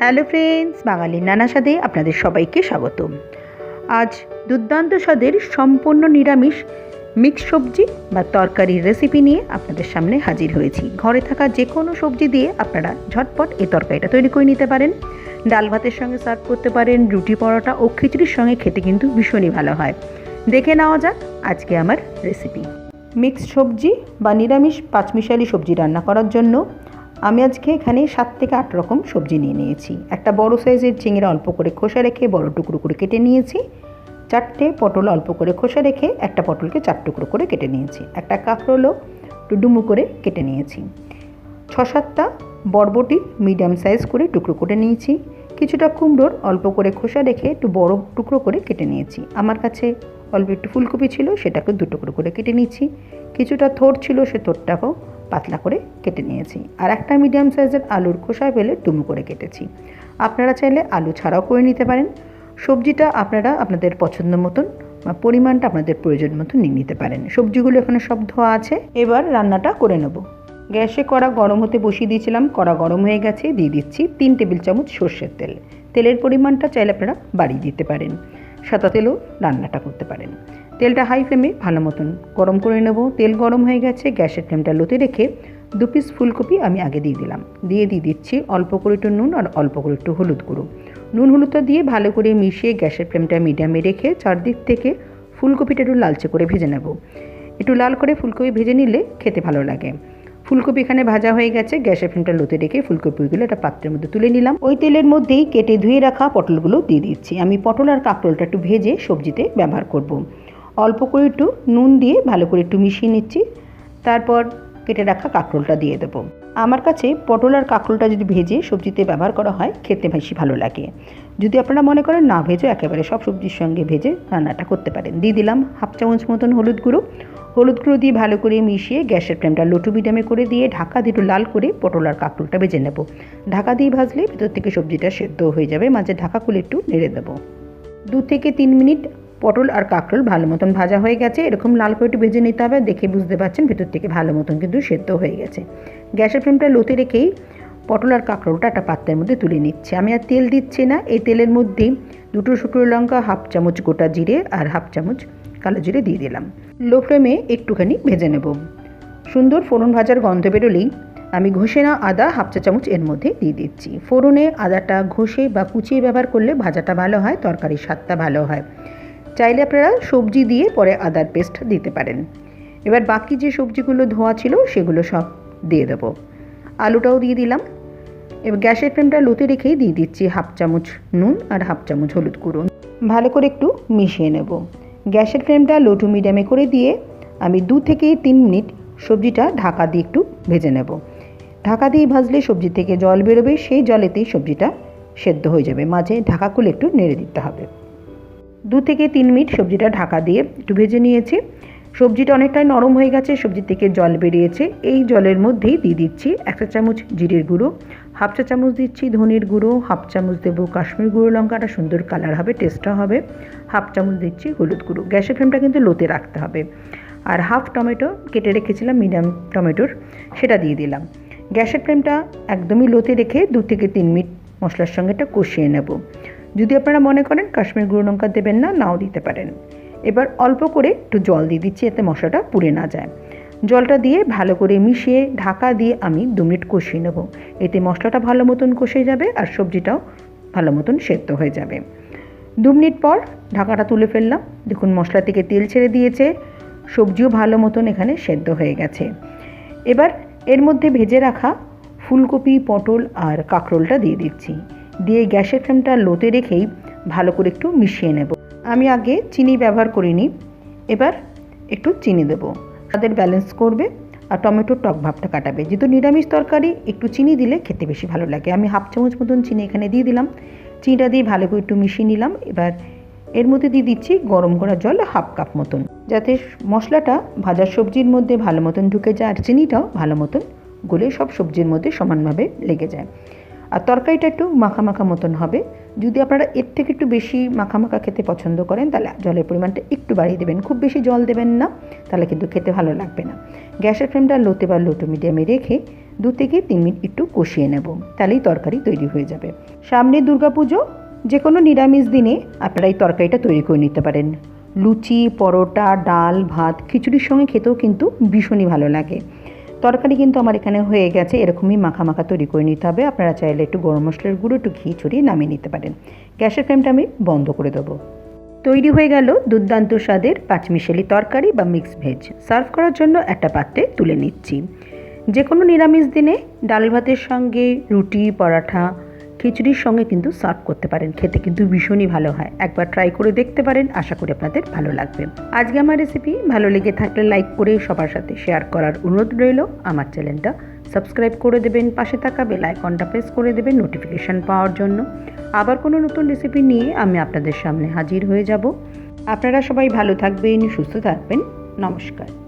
Hello friends, বাঙালির নানা স্বাদে আপনাদের সবাইকে স্বাগত আজ দুর্দান্ত স্বাদের সম্পূর্ণ নিরামিষ মিক্স সবজি বা তরকারির রেসিপি নিয়ে আপনাদের সামনে হাজির হয়েছি। ঘরে থাকা যে কোনো সবজি দিয়ে আপনারা ঝটপট এই তরকারিটা তৈরি করে নিতে পারেন। ডাল ভাতের সঙ্গে সার্ভ করতে পারেন, রুটি পরোটা ও খিচুড়ির সঙ্গে খেতে কিন্তু ভীষণই ভালো হয়। দেখে নেওয়া যাক আজকে আমার রেসিপি মিক্স সবজি বা নিরামিষ পাঁচমিশালি সবজি রান্না করার জন্য আমি আজকে এখানে সাত থেকে আট রকম সবজি নিয়ে নিয়েছি। একটা বড় সাইজের চিংড়া অল্প করে খোসা রেখে বড় টুকরো করে কেটে নিয়েছি। চারটে পটল অল্প করে খোসা রেখে একটা পটলকে চার টুকরো করে কেটে নিয়েছি। একটা কাঁকরোলও ডুমু করে কেটে নিয়েছি। ছ সাতটা বরবটি মিডিয়াম সাইজ করে টুকরো করে নিয়েছি। কিছুটা কুমড়োর অল্প করে খোসা রেখে একটু বড় টুকরো করে কেটে নিয়েছি। আমার কাছে অল্প একটু ফুলকপি ছিল, সেটাকে দু টুকরো করে কেটে নিয়েছি। কিছুটা থোর ছিল, সে থোরটাকেও পাতলা করে কেটে নিয়েছি। আর একটা মিডিয়াম সাইজের আলুর খোসা ফেলে ডুমু করে কেটেছি। আপনারা চাইলে আলু ছাড়াও করে নিতে পারেন। সবজিটা আপনারা আপনাদের পছন্দ মতন পরিমাণটা আপনাদের প্রয়োজন মতো নিয়ে নিতে পারেন। সবজিগুলো এখানে সব ধোয়া আছে। এবার রান্নাটা করে নেব। গ্যাসে কড়া গরম হতে বসিয়ে দিয়েছিলাম। কড়া গরম হয়ে গেছে। দিয়ে দিচ্ছি তিন টেবিল চামচ সর্ষের তেল। তেলের পরিমাণটা চাইলে আপনারা বাড়িয়ে দিতে পারেন। সাদা তেলেও রান্নাটা করতে পারেন। তেলটা হাই ফ্লেমে ভালো মতন গরম করে নেব। তেল গরম হয়ে গেছে, গ্যাসের ফ্লেমটা লোতে রেখে দু পিস ফুলকপি আমি আগে দিয়ে দিলাম। দিয়ে দিয়ে দিচ্ছি অল্প করে একটু নুন আর অল্প করে একটু হলুদ গুঁড়ো। নুন হলুদটা দিয়ে ভালো করে মিশিয়ে গ্যাসের ফ্লেমটা মিডিয়ামে রেখে চারদিক থেকে ফুলকপিটা একটু লালচে করে ভেজে নেব। একটু লাল করে ফুলকপি ভেজে নিলে খেতে ভালো লাগে। ফুলকপি এখানে ভাজা হয়ে গেছে, গ্যাসের ফ্লেমটা লোতে রেখে ফুলকপিগুলো একটা পাত্রের মধ্যে তুলে নিলাম। ওই তেলের মধ্যেই কেটে ধুয়ে রাখা পটলগুলো দিয়ে দিচ্ছি। আমি পটল আর কাঁকরোলটা একটু ভেজে সবজিতে ব্যবহার করব। অল্প করে একটু নুন দিয়ে ভালো করে একটু মিশিয়ে নিচ্ছি। তারপর কেটে রাখা কাঁকরোলটা দিয়ে দেবো। আমার কাছে পটল আর কাঁকরোলটা যদি ভেজে সবজিতে ব্যবহার করা হয়, খেতে বেশি ভালো লাগে। যদি আপনারা মনে করেন না ভেজে, একেবারে সব সবজির সঙ্গে ভেজে রান্নাটা করতে পারেন। দিয়ে দিলাম হাফ চামচ মতন হলুদ গুঁড়ো। হলুদ গুঁড়ো দিয়ে ভালো করে মিশিয়ে গ্যাসের ফ্লেমটা লোটু মিডিয়ামে করে দিয়ে ঢাকা দিয়ে একটু লাল করে পটল আর কাঁকরোলটা ভেজে নেব। ঢাকা দিয়ে ভাজলে ভেতর থেকে সবজিটা সেদ্ধ হয়ে যাবে। মাঝে ঢাকা খুলে একটু নেড়ে দেবো। দু থেকে তিন মিনিট পটল আর কাঁকরোল ভালো মতন ভাজা হয়ে গেছে। এরকম লাল করে একটু ভেজে নিতে হবে, দেখে বুঝতে পারছেন ভেতর থেকে ভালো মতন কিন্তু সেদ্ধ হয়ে গেছে। গ্যাসের ফ্লেমটা লোতে রেখেই পটল আর কাঁকরোলটা একটা পাত্রের মধ্যে তুলে নিচ্ছে। আমি আর তেল দিচ্ছি না, এই তেলের মধ্যেই দুটো শুকনো লঙ্কা, হাফ চামচ গোটা জিরে আর হাফ চামচ কালো জিরে দিয়ে দিলাম। লো ফ্লেমে একটুখানি ভেজে নেব। সুন্দর ফোড়ন ভাজার গন্ধ বেরোলেই আমি ঘষে না আদা, হাফ চা চামচ এর মধ্যে দিয়ে দিচ্ছি। ফোড়নে আদাটা ঘষে বা কুচিয়ে ব্যবহার করলে ভাজাটা ভালো হয়, তরকারির স্বাদটা ভালো হয়। চাইলে আপনারা সবজি দিয়ে পরে আদার পেস্ট দিতে পারেন। এবার বাকি যে সবজিগুলো ধোয়া ছিল, সেগুলো সব দিয়ে দেবো। আলুটাও দিয়ে দিলাম। এবার গ্যাসের ফ্লেমটা লোতে রেখেই দিয়ে দিচ্ছি হাফ চামচ নুন আর হাফ চামচ হলুদ গুঁড়ো। ভালো করে একটু মিশিয়ে নেব। গ্যাসের ফ্লেমটা লো টু মিডিয়ামে করে দিয়ে আমি দু থেকে তিন মিনিট সবজিটা ঢাকা দিয়ে একটু ভেজে নেব। ঢাকা দিয়ে ভাজলে সবজি থেকে জল বেরোবে, সেই জলেতেই সবজিটা সেদ্ধ হয়ে যাবে। মাঝে ঢাকা খুলে একটু নেড়ে দিতে হবে। দু থেকে তিন মিনিট সবজিটা ঢাকা দিয়ে একটু ভেজে নিয়েছি। সবজিটা অনেকটাই নরম হয়ে গেছে সবজি থেকে জল বেরিয়েছে। এই জলের মধ্যেই দিয়ে দিচ্ছি এক চা চামচ জিরের গুঁড়ো, হাফ চা চামচ দিচ্ছি ধনের গুঁড়ো, হাফ চামচ দেবো কাশ্মীর গুঁড়ো লঙ্কাটা সুন্দর কালার হবে টেস্টটা হবে। হাফ চামচ দিচ্ছি হলুদ গুঁড়ো, গ্যাসের ফ্লেমটা কিন্তু লোতে রাখতে হবে। আর হাফ টমেটো কেটে রেখেছিলাম, মিডিয়াম টমেটোর, সেটা দিয়ে দিলাম। গ্যাসের ফ্লেমটা একদমই লোতে রেখে দু থেকে তিন মিনিট মশলার সঙ্গে এটা কষিয়ে নেব। যদি আপনারা মনে করেন কাশ্মীর গুঁড়ো লঙ্কা দেবেন না, নাও দিতে পারেন। এবার অল্প করে একটু জল দিয়ে দিচ্ছি এতে মশলাটা পুড়ে না যায়। জলটা দিয়ে ভালো করে মিশিয়ে ঢাকা দিয়ে আমি দু মিনিট কষিয়ে নেব। এতে মশলাটা ভালো মতন কষে যাবে আর সবজিটাও ভালো মতন সেদ্ধ হয়ে যাবে। দু মিনিট পর ঢাকাটা তুলে ফেললাম। দেখুন মশলা থেকে তেল ছেড়ে দিয়েছে। সবজিও ভালো মতন এখানে সেদ্ধ হয়ে গেছে। এবার এর মধ্যে ভেজে রাখা ফুলকপি, পটল আর কাঁকরোলটা দিয়ে দিচ্ছি। দিয়ে গ্যাসের ফ্লেমটা লোতে রেখেই ভালো করে একটু মিশিয়ে নেব। আমি আগে চিনি ব্যবহার করিনি, এবার একটু চিনি দেবো। তাদের ব্যালেন্স করবে আর টমেটোর টক ভাবটা কাটাবে। যেহেতু নিরামিষ তরকারি, একটু চিনি দিলে খেতে বেশি ভালো লাগে। আমি হাফ চামচ মতন চিনি এখানে দিয়ে দিলাম। চিনিটা দিয়ে ভালো করে একটু মিশিয়ে নিলাম। এবার এর মধ্যে দিয়ে দিচ্ছি গরম করা জল হাফ কাপ মতন। যাতে মশলাটা ভাজার সবজির মধ্যে ভালো মতন ঢুকে যায় আর চিনিটাও ভালো মতন গলে সব সবজির মধ্যে সমানভাবে লেগে যায়। আর তরকারিটা একটু মাখা মাখা মতন হবে। যদি আপনারা এর থেকে একটু বেশি মাখা মাখা খেতে পছন্দ করেন, তাহলে জলের পরিমাণটা একটু বাড়িয়ে দেবেন। খুব বেশি জল দেবেন না, তাহলে কিন্তু খেতে ভালো লাগবে না। গ্যাসের ফ্লেমটা লোতে বা লোটো মিডিয়ামে রেখে দু থেকে তিন মিনিট একটু কষিয়ে নেব, তাহলেই তরকারি তৈরি হয়ে যাবে। সামনে দুর্গাপুজো যে কোনো নিরামিষ দিনে আপনারা এই তরকারিটা তৈরি করে নিতে পারেন। লুচি, পরোটা, ডাল, ভাত, খিচুড়ির সঙ্গে খেতেও কিন্তু ভীষণই ভালো লাগে। তরকারি কিন্তু আমার এখানে হয়ে গেছে, এরকমই মাখা মাখা তৈরি করে নিতে হবে। আপনারা চাইলে একটু গরম মশলার গুঁড়ো, একটু ঘি ছড়িয়ে নামিয়ে নিতে পারেন। গ্যাসের ফ্লেমটা আমি বন্ধ করে দেবো। তৈরি হয়ে গেল দুর্দান্ত স্বাদের পাঁচমিশালি তরকারি বা মিক্স ভেজ সার্ভ করার জন্য একটা পাত্রে তুলে নিচ্ছি। যে কোনো নিরামিষ দিনে ডাল ভাতের সঙ্গে রুটি, পরাঠা খিচুড়ির সঙ্গে কিন্তু সার্ভ করতে পারেন। খেতে কিন্তু ভীষণই ভালো হয়। একবার ট্রাই করে দেখতে পারেন। আশা করি আপনাদের ভালো লাগবে। আজকে আমার রেসিপি ভালো লেগে থাকলে লাইক করে সবার সাথে শেয়ার করার অনুরোধ রইল। আমার চ্যানেলটা সাবস্ক্রাইব করে দেবেন। পাশে থাকা বেল আইকনটা প্রেস করে দেবেন নোটিফিকেশান পাওয়ার জন্য। আবার কোনো নতুন রেসিপি নিয়ে আমি আপনাদের সামনে হাজির হয়ে যাব। আপনারা সবাই ভালো থাকবেন, সুস্থ থাকবেন। নমস্কার।